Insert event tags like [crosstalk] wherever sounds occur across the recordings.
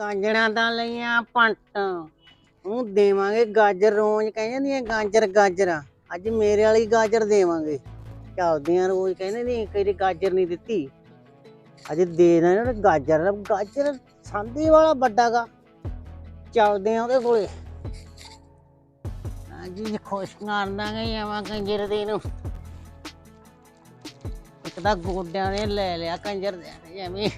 ਗਾਜਰਾਂ ਤਾਂ ਲਈਆਂ ਪੰਟ। ਉਹ ਦੇਵਾਂਗੇ ਗਾਜਰ, ਰੋਜ਼ ਕਹਿ ਜਾਂਦੀਆਂ ਗਾਜਰ, ਗਾਜਰਾਂ। ਅੱਜ ਮੇਰੇ ਵਾਲੀ ਗਾਜਰ ਦੇਵਾਂਗੇ। ਚੱਲਦੀਆਂ ਰੋਜ਼ ਕਹਿੰਦੇ ਨਹੀਂ ਕਈ ਗਾਜਰ ਨਹੀਂ ਦਿੱਤੀ। ਅੱਜ ਦੇ ਦੇਣਾ ਉਹਨੇ ਗਾਜਰ। ਗਾਜਰ ਸਾਂਦੀ ਵਾਲਾ ਵੱਡਾ ਗਾ ਚੱਲਦੇ ਆ ਉਹਦੇ ਕੋਲੇ। ਅੱਜ ਖੁਸ਼ ਕਰ ਦਾਂਗੇ ਆਵਾਂ ਕੰਜਰ ਦੇ ਨੂੰ। ਇੱਕ ਤਾਂ ਗੋਡਿਆਂ ਨੇ ਲੈ ਲਿਆ ਕੰਜਰ ਦੇ ਐਵੇਂ।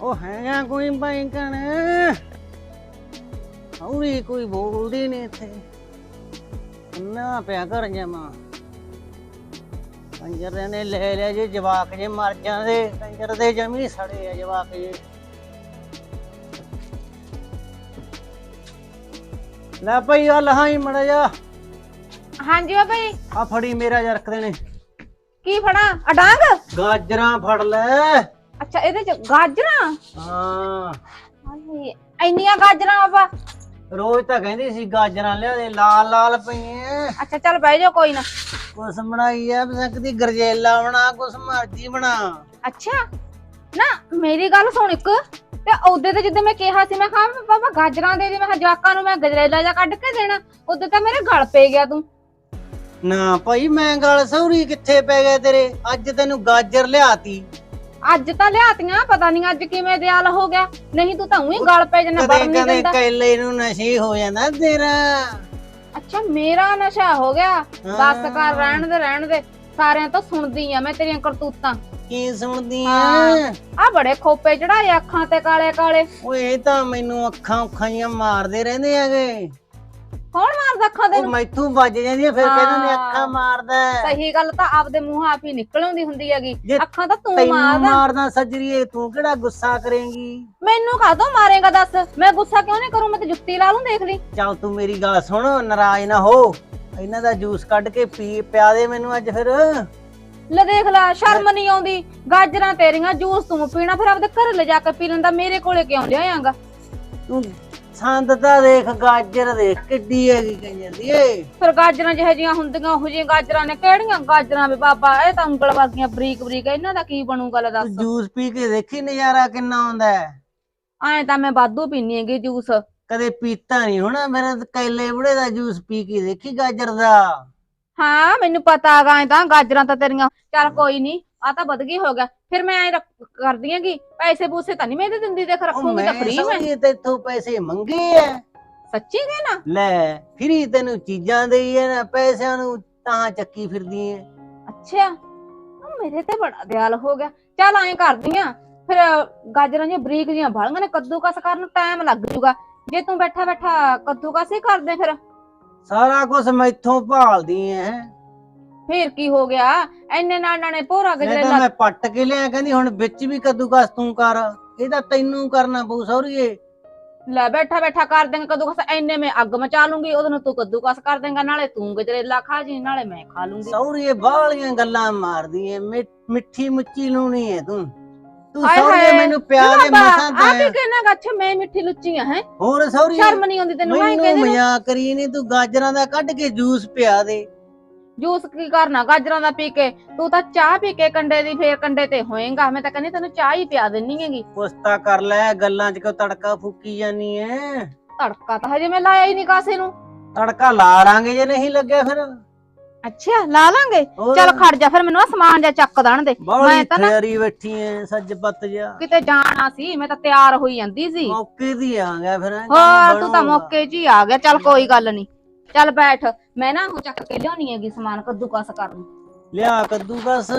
ਉਹ ਹੈਗਾ ਕੋਈ ਬੈਂਕਣ। ਹੌਲੀ ਕੋਈ ਬੋਲਦੀ ਨਹੀਂ ਇੱਥੇ। ਨਾ ਪਿਆ ਕਰ ਜਾਮਾ। ਕੰਜਰ ਨੇ ਲੈ ਲਿਆ ਜੇ ਜਵਾਕ ਜੇ ਮਰ ਜਾਂਦੇ ਕੰਜਰ ਦੇ ਜਮੀ ਸੜੇ ਆ ਜਵਾਕ ਜੇ। ਲੈ ਭਾਈ ਆ ਲਹਾਈ ਮੜਾ ਜਾ। ਹਾਂਜੀ ਬਾਬਾ ਜੀ ਆ ਫੜੀ ਮੇਰਾ ਜਰਕ ਦੇਣੇ ਕੀ ਫੜਾ? ਅਡਾਂਗ ਗਾਜਰਾਂ ਫੜ ਲੈ। ਅੱਛਾ ਇਹਦੇ ਚ ਗਾਜਰਾਂ? ਹਾਂ। ਹਾਏ ਇੰਨੀਆਂ ਗਾਜਰਾਂ ਬਾਬਾ ਰੋਜ਼ ਤਾਂ ਕਹਿੰਦੀ ਸੀ ਗਾਜਰਾਂ ਲਿਆ ਦੇ ਲਾਲ ਲਾਲ ਪਈਏ ਅੱਛਾ ਚੱਲ ਬਹਿ ਜਾ ਕੋਈ ਨਾ। ਕੁਛ ਬਣਾਈ ਐ ਸਕਦੀ ਗਰਜੇਲਾ ਬਣਾ ਕੁਛ ਮਰਜ਼ੀ ਬਣਾ। ਅੱਛਾ ਨਾ ਮੇਰੀ ਗੱਲ ਸੁਣ ਇੱਕ। ਤੇ ਉਹਦੇ ਤੇ ਜਿੱਦਾਂ ਮੈਂ ਕਿਹਾ ਸੀ ਮੈਂ ਕਿਹਾ ਬਾਬਾ ਗਾਜਰਾਂ ਦੇ ਦੇ। ਮੈਂ ਕਿਹਾ ਜਵਾਕਾਂ ਨੂੰ ਮੈਂ ਗਜਰੇਲਾ ਜਾ ਕੱਢ ਕੇ ਦੇਣਾ। ਉਹਦੇ ਤਾਂ ਮੇਰੇ ਗਲ ਪੈ ਗਿਆ ਤੂੰ। ਨਾ ਭਾਈ ਮੈਂ ਗੱਲ ਸੌਰੀ ਕਿੱਥੇ ਪੈ ਗਏ ਤੇਰੇ? ਅੱਜ ਤੈਨੂੰ ਗਾਜਰ ਲਿਆਤੀ। ਅੱਜ ਤਾਂ ਲਿਆਤੀਆਂ ਪਤਾ ਨਹੀਂ ਅੱਜ ਕਿਵੇਂ ਦਿਆਲ ਹੋ ਗਿਆ। ਨਹੀਂ ਤੂੰ ਤਾਂ ਉਹੀ ਗਲ ਪੈ ਕਦੇ ਬੜ ਨਹੀਂ ਕਦੇ ਦਿੰਦਾ। ਕੈਲੇ ਨੂੰ ਨਸ਼ੇ ਹੋ ਜਾਂਦਾ ਤੇਰਾ। ਅੱਛਾ ਮੇਰਾ ਨਸ਼ਾ ਹੋ ਗਿਆ। ਬਸ ਕਰ। ਰਹਿਣ ਦੇ ਰਹਿਣ ਦੇ। ਸਾਰਿਆਂ ਤੋਂ ਸੁਣਦੀ ਆ ਮੈਂ ਤੇਰੀਆਂ ਕਰਤੂਤਾਂ। ਕੀ ਸੁਣਦੀ ਹਾਂ। ਐ ਆ ਬੜੇ ਖੋਪੇ ਚੜਾਏ ਅੱਖਾਂ ਤੇ ਕਾਲੇ ਕਾਲੇ ਓਏ ਇਹ ਤਾਂ ਮੈਨੂੰ ਅੱਖਾਂ ਉੱਖਾਂ ਜਿਹੀਆਂ ਮਾਰਦੇ ਰਹਿੰਦੇ ਹੈਗੇ। ਕੌਣ ਮਾਰਦਾ ਅੱਖਾਂ ਦੇ ਉਹ ਮੈਥੋਂ ਵੱਜ ਜਾਂਦੀਆਂ ਫਿਰ ਕਹਿੰਦੇ ਨੇ। ਅੱਖਾਂ ਮਾਰਦਾ। ਹੈ। ਸਹੀ ਗੱਲ ਤਾਂ ਆਪਦੇ ਮੂੰਹ ਆਪ ਹੀ ਨਿਕਲ ਆਉਂਦੀ ਹੁੰਦੀ ਹੈਗੀ। ਜੇ ਅੱਖਾਂ ਤਾਂ ਤੂੰ ਤੈਨੂੰ ਮਾਰਦਾ। ਮਾਰਦਾ ਸੱਜਰੀਏ ਤੂੰ ਕਿਹੜਾ ਗੁੱਸਾ ਕਰੇਂਗੀ? ਮੈਨੂੰ ਕਾਹਤੋਂ ਮਾਰੇਗਾ ਦੱਸ? ਮੈਂ ਗੁੱਸਾ ਕਿਉਂ ਨਹੀਂ ਕਰੂੰ? ਮੈਂ ਤੇ ਜੁੱਤੀ ਲਾ ਲੂੰ ਦੇਖ ਲਈ। ਚੱਲ ਤੂੰ ਮੇਰੀ ਗੱਲ ਸੁਣ ਨਾਰਾਜ਼ ਨਾ ਹੋ। ਇਹਨਾਂ ਦਾ ਜੂਸ ਕੱਢ ਕੇ ਪੀ ਪਿਆ ਦੇ ਮੈਨੂੰ ਅੱਜ ਫਿਰ। ਲੈ ਦੇਖ ਲੈ ਸ਼ਰਮ ਨਹੀਂ ਆਉਂਦੀ। ਗਾਜਰਾਂ ਤੇਰੀਆਂ ਜੂਸ ਤੂੰ ਪੀਣਾ ਫਿਰ ਆਪਦੇ ਘਰ ਲੈ ਜਾ ਕੇ ਪੀ ਲੈਂਦਾ। ਮੇਰੇ ਕੋਲੇ ਕਿਉਂ ਲਿਆਇਆਂਗਾ ਤੂੰ ਸੰਦ ਤਾਂ ਦੇਖ ਗਾਜਰ ਦੇਖ ਕਿੱਡੀ ਹੈਗੀ ਕਹੀ ਜਾਂਦੀ ਏ। ਫਿਰ ਗਾਜਰਾਂ ਜਿਹੇ ਜੀਆਂ ਹੁੰਦੀਆਂ ਉਹ ਜਿਹੀਆਂ ਗਾਜਰਾਂ ਨੇ ਕਿਹੜੀਆਂ? ਗਾਜਰਾਂ ਵੇ ਬਾਬਾ ਇਹ ਤਾਂ ਉਂਗਲ ਵਰਗੀਆਂ ਬਰੀਕ ਬਰੀਕ ਇਹਨਾਂ ਦਾ ਕੀ ਬਣੂਗਾ ਲੈ ਦੱਸ। ਜੂਸ ਪੀ ਕੇ ਦੇਖੀ ਨਜ਼ਾਰਾ ਕਿੰਨਾ ਆਉਂਦਾ ਹੈ। ਐਂ ਤਾਂ ਮੈਂ ਵਾਧੂ ਪੀਨੀ ਹੈਗੀ ਜੂਸ। ਕਦੇ ਪੀਤਾ ਨਹੀਂ ਹੋਣਾ ਮੇਰੇ ਤਾਂ ਕੈਲੇ ਬੁੜੇ ਦਾ ਜੂਸ ਪੀ ਕੇ ਦੇਖੀ ਗਾਜਰ ਦਾ। ਹਾਂ ਮੈਨੂੰ ਪਤਾ ਹੈਗਾ ਐਂ ਤਾਂ ਗਾਜਰਾਂ ਤਾਂ ਤੇਰੀਆਂ ਚੱਲ ਕੋਈ ਨਹੀਂ ਆ ਤਾਂ ਵਧ ਗਈ ਹੋ ਗਿਆ। ਫਿਰ ਮੈਂ ਐਂ ਕਰਦੀ ਹੈਗੀ ਪੈਸੇ ਪੂਸੇ ਤਾਂ ਨਹੀਂ ਮੈਂ ਇਹਦੇ ਦਿੰਦੀ ਦੇਖ ਰੱਖੂਗੀ ਤਾਂ ਫ੍ਰੀ ਮੈਂ। ਸਮਝੀ ਤੇਥੋਂ ਪੈਸੇ ਮੰਗੇ ਐ। ਸੱਚੀ ਕਹਿਣਾ ਲੈ ਫਰੀ ਤੈਨੂੰ ਚੀਜ਼ਾਂ ਦੇਈ ਐ ਨਾ ਪੈਸਿਆਂ ਨੂੰ ਤਾਂ ਚੱਕੀ ਫਿਰਦੀ ਐ। ਅੱਛਾ ਮੇਰੇ ਤੇ ਬੜਾ ਦਿਆਲ ਹੋ ਗਿਆ। ਚੱਲ ਐਂ ਕਰਦੀ ਆ ਫਿਰ ਗਾਜਰਾਂ ਦੀਆਂ ਬਰੀਕ ਜੀਆਂ ਬਾਲੀਆਂ ਨੇ ਕੱਦੂਕਸ ਕਰਨ ਟਾਈਮ ਲੱਗ ਜੂਗਾ। ਜੇ ਤੂੰ ਬੈਠਾ ਬੈਠਾ ਕੱਦੂਕਸ ਹੀ ਕਰਦੇ ਫਿਰ। ਸਾਰਾ ਕੁਝ ਮੈਥੋਂ ਭਾਲਦੀ ਐ। ਫੇਰ ਕੀ ਹੋ ਗਿਆ? ਐਨੇ ਨਾਲ ਨਾਲੇ ਭੋਰਾ ਤਾਂ ਗਜਰੇਲਾ ਮੈਂ ਪੱਟ ਕੇ ਲਿਆ ਕਹਿੰਦੀ ਹੁਣ ਵਿੱਚ ਵੀ ਕੱਦੂਕਸ ਤੂੰ ਕਰ ਇਹ ਤਾਂ ਤੈਨੂੰ ਕਰਨਾ ਪਊ ਸੌਰੀਏ ਲੈ ਬੈਠਾ ਬੈਠਾ ਕਰ ਦੇਂਗਾ ਕੱਦੂਕਸ ਐਨੇ ਮੈਂ ਅੱਗ ਮਚਾ ਲੂੰਗੀ ਉਹਦੇ ਨੂੰ ਤੂੰ ਕੱਦੂਕਸ ਕਰ ਦੇਂਗਾ ਨਾਲੇ ਤੂੰ ਗਜਰੇਲਾ ਖਾ ਜੀ ਨਾਲੇ ਮੈਂ ਖਾ ਲੂੰਗੀ। ਸੌਰੀਏ ਬਾਹਲੀਆਂ ਗੱਲਾਂ ਮਾਰਦੀ ਐ ਮਿ- ਮਿੱਠੀ ਮੁੱਚੀ ਲੂਣੀ ਐ ਤੂੰ। ਤੂੰ ਹਾਏ ਸੌਰੀਏ ਹਾਏ, ਮੈਨੂੰ ਪਿਆਰ ਦੇ ਮਸਾਂ ਆ ਤਾਂ ਕਹਿਣਾ ਅੱਛਾ ਮੈਂ ਮਿੱਠੀ ਲੁੱਚੀ ਆ ਹੈ? ਹੋਰ ਸੌਰੀਏ ਸ਼ਰਮ ਨਹੀਂ ਆਉਂਦੀ ਤੈਨੂੰ ਮੈਂ ਮੈਨੂੰ ਕਹਿੰਦੀ ਨੂੰ। ਮਜ਼ਾਕ ਕਰੀ ਨਹੀਂ ਤੂੰ ਗਾਜਰਾਂ ਦਾ ਕੱਢ ਕੇ ਜੂਸ ਪਿਆ ਦੇ। ਜੂਸ ਕੀ ਕਰਨਾ ਗਾਜਰਾਂ ਦਾ ਪੀ ਕੇ। ਤੂੰ ਤਾਂ ਚਾਹ ਪੀ ਕੇ ਕੰਡੇ ਦੀ ਫੇਰ ਕੰਡੇ ਤੇ ਹੋਏਗਾ। ਮੈਂ ਤਾਂ ਕਹਿੰਦੀ ਤੈਨੂੰ ਚਾਹ ਹੀ ਪਿਆ ਦੇਣੀ ਹੈਗੀ। ਪੁਸਤਾ ਕਰ ਲੈ ਗੱਲਾਂ 'ਚ ਕਿਉਂ ਤੜਕਾ ਫੂਕੀ ਜਾਨੀ ਐ? ਤੜਕਾ ਤਾਂ ਹਜੇ ਮੈਂ ਲਾਇਆ ਹੀ ਨਹੀਂ ਕਾਸੇ ਨੂੰ। ਤੜਕਾ ਲਾ ਲਾਂਗੇ ਜੇ ਨਹੀਂ ਲੱਗਿਆ ਫਿਰ। ਅੱਛਾ ਲਾ ਲਾਂਗੇ। ਹੋਰ? ਚੱਲ ਖੜ ਜਾ ਫਿਰ ਮੈਨੂੰ ਆਹ ਸਮਾਨ ਜਾ ਚੱਕ ਦੇਣ ਦੇ। ਮੈਂ ਤਾਂ ਨਾ- ਖਿਆਰੀ ਬੈਠੀ ਐ ਸੱਜ ਪੱਤ ਜਾ ਕਿਤੇ ਜਾਣਾ ਸੀ ਮੈਂ ਤਾਂ ਤਿਆਰ ਹੋਈ ਜਾਂਦੀ ਸੀ। ਮੌਕੇ ਦੀ ਆ ਗਿਆ ਫਿਰ ਕੰਮ ਹੋਰ ਤੂੰ ਤਾਂ ਬਣੂਗਾ। ਮੌਕੇ 'ਚ ਹੀ ਆ ਗਿਆ। ਚੱਲ ਕੋਈ ਗੱਲ ਨਹੀਂ ਚੱਲ ਬੈਠ ਮੈਂ ਨਾ ਉਹ ਚੱਕ ਕੇ ਲਿਆਉਣੀ ਹੈਗੀ ਸਮਾਨ ਕੱਦੂਕਸ ਕਰਨ। ਲਿਆ ਕੱਦੂ ਬਸ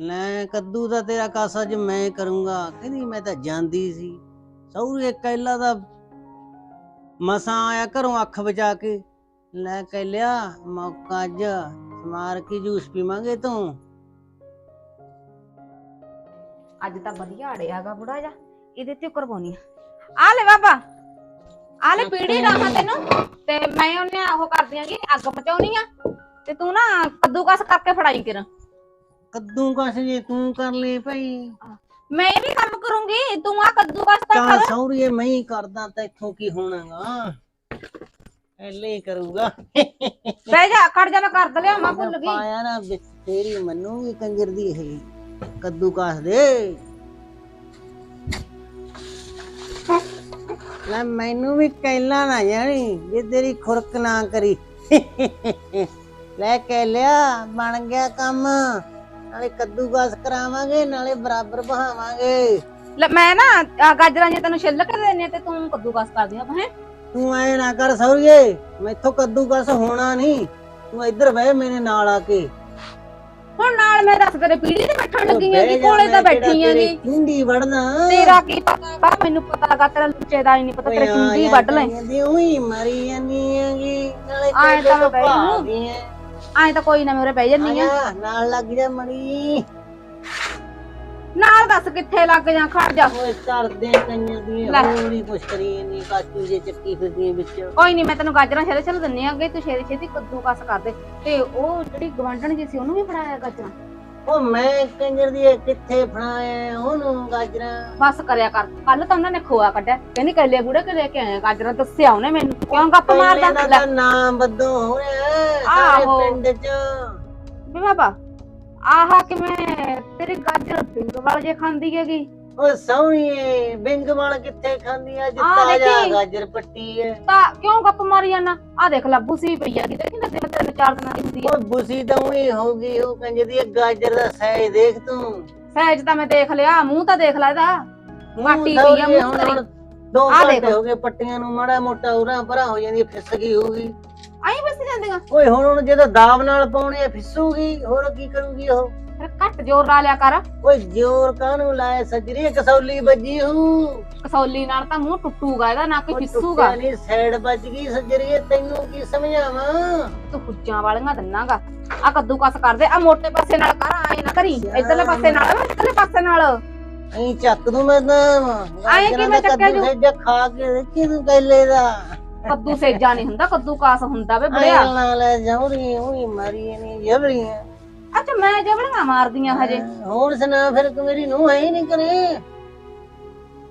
ਲੈ ਕੱਦੂ ਦਾ ਤੇਰਾ ਕਾਸਾ ਅੱਜ ਮੈਂ ਕਰੂੰਗਾ ਕਹਿੰਦੀ ਮੈਂ ਤਾਂ ਜਾਂਦੀ ਸੀ। ਸੌਰੀਏ ਕੈਲਾ ਦਾ ਮਸਾਂ ਆਇਆ ਘਰੋਂ ਅੱਖ ਬਚਾ ਕੇ। ਲੈ ਕੈਲਿਆ ਮੌਕਾ ਅੱਜ ਸਮਾਰ ਕੇ ਜੂਸ ਪੀਵਾਂਗੇ ਤੂੰ। ਅੱਜ ਤਾਂ ਵਧੀਆ ਅੜਿਆਗਾ ਬੁੜਾ ਜਾ ਇਹਦੇ ਤੇ ਕਰਵਾਉਣੀ ਆ। ਆ ਲੈ ਬਾਬਾ। ਆ ਲੈ ਪੀੜੀ ਲਾਹਾਂ ਤੈਨੂੰ। ਤੇ ਮੈਂ ਉਹਨੇ ਉਹ ਕਰਦੀ ਆਂਗੀ ਅੱਗ ਮਚਾਉਣੀ ਆ। ਤੇ ਤੂੰ ਨਾ ਕੱਦੂਕਸ ਕਰਕੇ ਫੜਾਈ ਕਿਰ ਕੱਦੂ ਕਸ ਜੇ ਤੂੰ ਕਰ ਲੈ ਭਾਈ। ਮੈਂ ਵੀ ਕੰਮ ਕਰੂੰਗੀ ਤੂੰ ਆ ਕੱਦੂਕਸ ਤਾਂ ਚੱਲ ਕਰ। ਸੌਰੀਏ ਮੈਂ ਹੀ ਕਰਦਾ ਤਾਂ ਇੱਥੋਂ ਕੀ ਹੋਣਾਗਾ। ਐਲੇ ਹੀ ਕਰੂਗਾ। ਬਹਿ ਜਾ ਖੜ ਜਾ ਮੈਂ ਕਰ ਦਲਿਆ ਮੈਂ ਭੁੱਲ ਗਈ। ਪਾਇਆ ਨਾ ਵਿੱਚ ਤੇਰੀ ਮੰਨੂਗੀ ਕੰਜਰ ਦੀ ਇਹ ਕੱਦੂ ਕਾਸ ਦੇ। ਲੈ ਮੈਨੂੰ ਵੀ ਕਹਿਲਾ ਨਾ ਜਾਣੀ ਜੇ ਤੇਰੀ ਖੁਰਕ ਨਾ ਕਰੀ। ਲੈ ਕਹਿ ਲਿਆ ਬਣ ਗਿਆ ਕੰਮ। ਨਾਲੇ ਕੱਦੂ ਕਾਸ ਕਰਾਵਾਂਗੇ ਨਾਲੇ ਬਰਾਬਰ ਬਹਾਵਾਂਗੇ। ਲੈ ਮੈਂ ਨਾ ਆਹ ਗਾਜਰਾਂ ਜੇ ਤੈਨੂੰ ਛਿੱਲ ਕੇ ਦੇਣੇ ਤੇ ਤੂੰ ਕੱਦੂ ਕਸ ਕਰ ਦਿਆ ਹੈ। ਤੂੰ ਐ ਨਾ ਕਰ ਸੌਰੀਏ ਮੈਥੋਂ ਕੱਦੂ ਕਾਸ ਹੋਣਾ ਨਹੀਂ। ਤੂੰ ਇੱਧਰ ਬਹਿ ਮੇਰੇ ਨਾਲ ਆ ਕੇ। ਹੁਣ ਨਾਲ ਮੈਂ ਦੱਸ ਤੇਰੇ ਪੀੜੀ ਤੇ ਬੈਠਣ ਲੱਗੀ ਜਾ, ਕੋਲੇ ਤਾਂ ਬੈਠੀ ਹੈਗੀ ਚੁੰਡੀ ਵੜਨਾ। ਤੇਰਾ ਕੀ ਪਤਾ ਮੈਨੂੰ ਪਤਾ ਲੱਗਾ ਤੇਰਾ ਲੁੱਚੇ ਦਾ ਹੀ ਨਹੀਂ ਪਤਾ ਤੇਰੇ ਚੁੰਡੀ ਵੱਢ ਲੈ। ਜਾਂਦੀ ਉਹੀ ਮਰੀ ਜਾਂਦੀ ਹੈਗੀ ਨਾਲੇ ਆਏਂ ਤਾਂ ਮੈਂ ਜੂ। ਐਂ ਤਾਂ ਕੋਈ ਨਾ ਮੇਰੇ ਬਹਿ ਜੰਨੀ ਆ। ਨਾਲ ਲੱਗ ਜਾ ਮਣੀ ਨਾਲ ਦੱਸ ਕਿੱਥੇ ਲੱਗ ਜਾ ਖੜ ਜਾ। ਓਏ ਕਰਦੇ ਕੰਨਰ ਦੀ ਲੈ। ਹੋਰੀ ਕੁਛ ਕਰੀ ਨਹੀਂ ਕਾਚੂ ਜੇ ਚੱਕੀ ਫਿਰਦੀ ਵਿੱਚ। ਕੋਈ ਨਹੀਂ ਮੈਂ ਤੈਨੂੰ ਗਾਜਰਾਂ ਛੇਲੇ ਛੇਲੇ ਦਿੰਨੀ ਆਗੇ ਤੂੰ ਛੇਤੀ ਛੇਤੀ ਕੱਦੂ ਕਸ ਕਰ ਦੇ। ਤੇ ਉਹ ਜਿਹੜੀ ਗਵਾਂਢਣ ਜੀ ਸੀ ਉਹਨੂੰ ਵੀ ਫੜਾਇਆ ਗਾਜਰਾਂ? ਉਹ ਮੈਂ ਕੰਜਰ ਦੀ ਇਹ ਕਿੱਥੇ ਫੜਾਇਆ ਉਹਨੂੰ ਗਾਜਰਾਂ? ਬਸ ਕਰਿਆ ਕਰ ਕੱਲ ਤਾਂ ਉਹਨਾਂ ਨੇ ਖੋਆ ਕੱਢਿਆ। ਕਹਿੰਦੀ ਕੱਲੇ ਬੁੜੇ ਕੇ ਲੈ ਕੇ ਆਏ ਆ? ਗਾਜਰਾਂ ਦੱਸਿਆ ਉਹਨੇ ਮੈਨੂੰ। ਕਿਉਂ ਗੱਪ ਪਹਿਲੇ ਮਾਰਦਾ ਦਾ ਲੈ। ਤਾਂ ਨਾਮ ਬੱਦੋ ਹੋ ਰਿਹਾ ਸਾਰੇ ਆਹੋ। ਪਿੰਡ ਚ। ਵੀ ਬਾਬਾ ਆਹਾ ਕਿਵੇਂ ਤੇਰੀ ਗਾਜਰ ਪਿੰਗ ਵਾਲ ਜੇ ਖਾਂਦੀ ਹੈਗੀ? ਉਹ ਸੌਣੀਏ ਬਿੰਗ ਵਾਲ ਕਿੱਥੇ ਖਾਂਦੀ ਆ? ਆਹ ਜਿੱਤਾ ਜਾ ਦੇਖੀ। ਗਾਜਰ ਪੱਟੀ ਐ ਤਾਂ ਕਿਉਂ ਗੱਪ ਮਾਰੀ ਜਾਣਾ ਆ ਦੇਖ ਲੈ ਬੁਸੀ ਪਈ ਹੈਗੀ ਦੇਖੀ ਨਾ ਜਿਵੇਂ ਤਿੰਨ ਚਾਰ ਦਿਨਾਂ ਦੀ ਹੁੰਦੀ ਹੈ ਉਹ ਬੁਸੀ ਤਾਂ ਉਹੀ ਹੋ ਗਈ ਉਹ ਕੰਜਰ ਦੀ ਇਹ ਗਾਜਰ ਦਾ ਸਾਈਜ਼ ਦੇਖ ਤੂੰ। ਸਹਿਜ ਤਾਂ ਮੈਂ ਦੇਖ ਲਿਆ ਮੂੰਹ ਤਾਂ ਦੇਖ ਲੈ ਇਹਦਾ। ਮਾਟੀ ਪਈ ਆ ਮੂੰਹ ਤੇਰੀ। ਦੋ ਆਹ ਘੰਟੇ। ਹੋ ਗਏ ਪੱਟੀਆਂ ਨੂੰ ਮਾੜਾ ਮੋਟਾ ਉਰਾਂ ਪਰਾਂ ਹੋ ਜਾਂਦੀ ਫਿਸ ਗਈ ਹੋਊਗੀ। ਆਈ ਬਸ ਜਾਂਦੀਆਂ ਓਏ ਹੁਣ ਉਹਨੂੰ ਜਦੋਂ ਦਾਬ ਨਾਲ ਪਾਉਣੇ ਆ ਫਿਸੂਗੀ ਹੋਰ ਕੀ ਕਰੂਗੀ ਉਹ? ਫਿਰ ਘੱਟ ਜ਼ੋਰ ਲਾ ਲਿਆ ਕਰ। ਓਏ ਜ਼ੋਰ ਕਾਹਨੂੰ ਲਾਏ ਸਜਰੀ ਕਸੌਲੀ ਵੱਜੀ ਹੂ। ਕਸੌਲੀ ਨਾਲ ਤਾਂ ਮੂੰਹ ਟੁੱਟੂਗਾ ਇਹਦਾ ਨਾ ਕਿ ਫਿੱਸੂਗਾ। ਨਹੀਂ ਸਾਈਡ ਵੱਜ ਗਈ ਸਜਰੀ ਤੈਨੂੰ ਕੀ ਸਮਝਾਵਾਂ? ਤੂੰ ਹੁੱਜਾਂ ਵਾਲੀਆਂ ਦੰਨਾਗਾ। ਆ ਕੱਦੂ ਕਸ ਕਰਦੇ ਆ ਮੋਟੇ ਪਾਸੇ ਨਾਲ ਕਰ ਆਏ ਨਾ ਕਰੀ ਇਧਰਲੇ ਪਾਸੇ ਨਾਲ ਇਧਰਲੇ ਪਾਸੇ ਨਾਲ। ਐਂ ਚੱਕ ਦੂੰ ਮੈਂ ਤਾਂ। ਐਂ ਕਿਵੇਂ ਚੱਕਿਆ ਜੂ? ਜੇ ਖਾ ਕੇ ਦੇਖੀ ਤੂੰ ਕੈਲੇ ਦਾ। ਕੱਦੂ ਸੇਜਾ ਨਹੀਂ ਹੁੰਦਾ ਕੱਦੂ ਕਾਸ ਹੁੰਦਾ ਵੇ ਬੜਿਆ। ਨਾਲ ਜਾਉਰੀ ਉਹੀ ਮਾਰੀ ਨਹੀਂ ਜਬਰੀ ਅੱਛਾ ਮੈਂ ਜਵਲੀਆਂ ਮਾਰਦੀਆਂ ਹਜੇ। ਹੋਰ ਸੁਣਾ ਫਿਰ ਤੂੰ ਮੇਰੀ ਨੂੰ ਹੈ ਨਹੀਂ ਕਰੇ